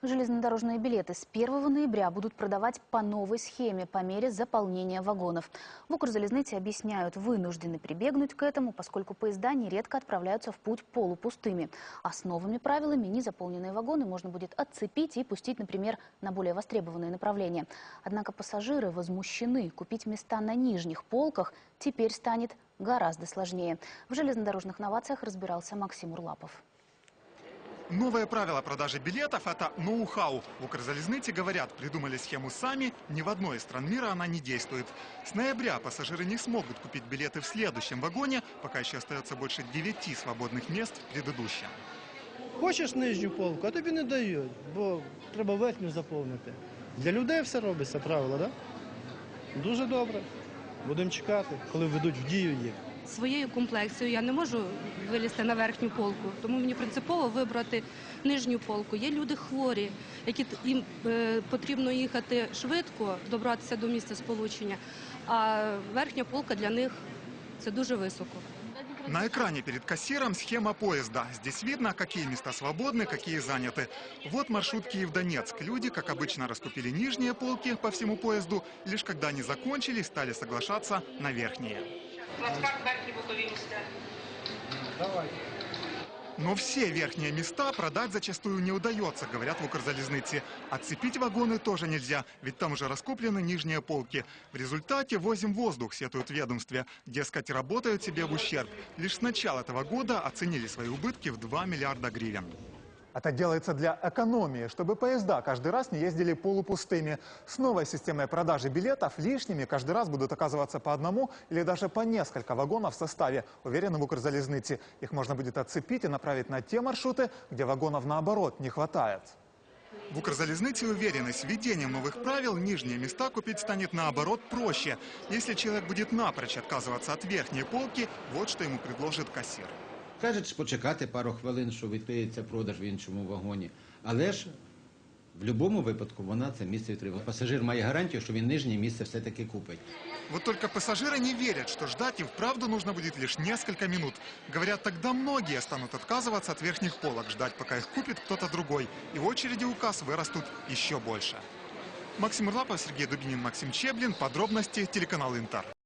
Железнодорожные билеты с 1 ноября будут продавать по новой схеме по мере заполнения вагонов. В Укрзалезнице объясняют, вынуждены прибегнуть к этому, поскольку поезда нередко отправляются в путь полупустыми. А с новыми правилами незаполненные вагоны можно будет отцепить и пустить, например, на более востребованные направления. Однако пассажиры возмущены. Купить места на нижних полках теперь станет гораздо сложнее. В железнодорожных новациях разбирался Максим Урлапов. Новое правило продажи билетов – это ноу-хау. В Укрзалезнице говорят, придумали схему сами, ни в одной из стран мира она не действует. С ноября пассажиры не смогут купить билеты в следующем вагоне, пока еще остается больше 9 свободных мест в предыдущем. Хочеш нижню полку, а тобі не дають, бо треба верхню заповнити. Для людей все робиться правило, так? Да? Дуже добре. Будемо чекати, коли введуть в дію їх. Своєю комплекцією я не можу вилізти на верхню полку, тому мені принципово вибрати нижню полку. Є люди хворі, які т- їм е, потрібно їхати швидко, добратися до місця сполучення, а верхня полка для них це дуже високо. На экране перед кассиром схема поезда. Здесь видно, какие места свободны, какие заняты. Вот маршрут Киев-Донецк. Люди, как обычно, раскупили нижние полки по всему поезду. Лишь когда они закончились, стали соглашаться на верхние. Плацкарт верхні бокові місця. Но все верхние места продать зачастую не удается, говорят в Укрзалезнице. Отцепить вагоны тоже нельзя, ведь там уже раскуплены нижние полки. В результате возим воздух, сетуют в ведомстве. Дескать, работают себе в ущерб. Лишь с начала этого года оценили свои убытки в 2 миллиарда гривен. Это делается для экономии, чтобы поезда каждый раз не ездили полупустыми. С новой системой продажи билетов лишними каждый раз будут оказываться по одному или даже по несколько вагонов в составе, уверены в Укрзалезнице. Их можно будет отцепить и направить на те маршруты, где вагонов наоборот не хватает. В Укрзалезнице уверены, с введением новых правил нижние места купить станет наоборот проще. Если человек будет напрочь отказываться от верхней полки, вот что ему предложит кассир. Кажуть, почекати пару хвилин, що відкриється продаж в іншому вагоні. Але ж в будь-якому випадку вона це місце відтримує. Пасажир має гарантію, що він нижнє місце все-таки купить. Вот только пассажиры не верят, что ждать и вправду нужно будет лишь несколько минут. Говорят, тогда многие станут отказываться от верхних полок, ждать, пока их купит кто-то другой. И очереди у касс вырастут еще больше. Максим Урлапов, Сергей Дубинин, Максим Чеблин. Подробности телеканал Интер.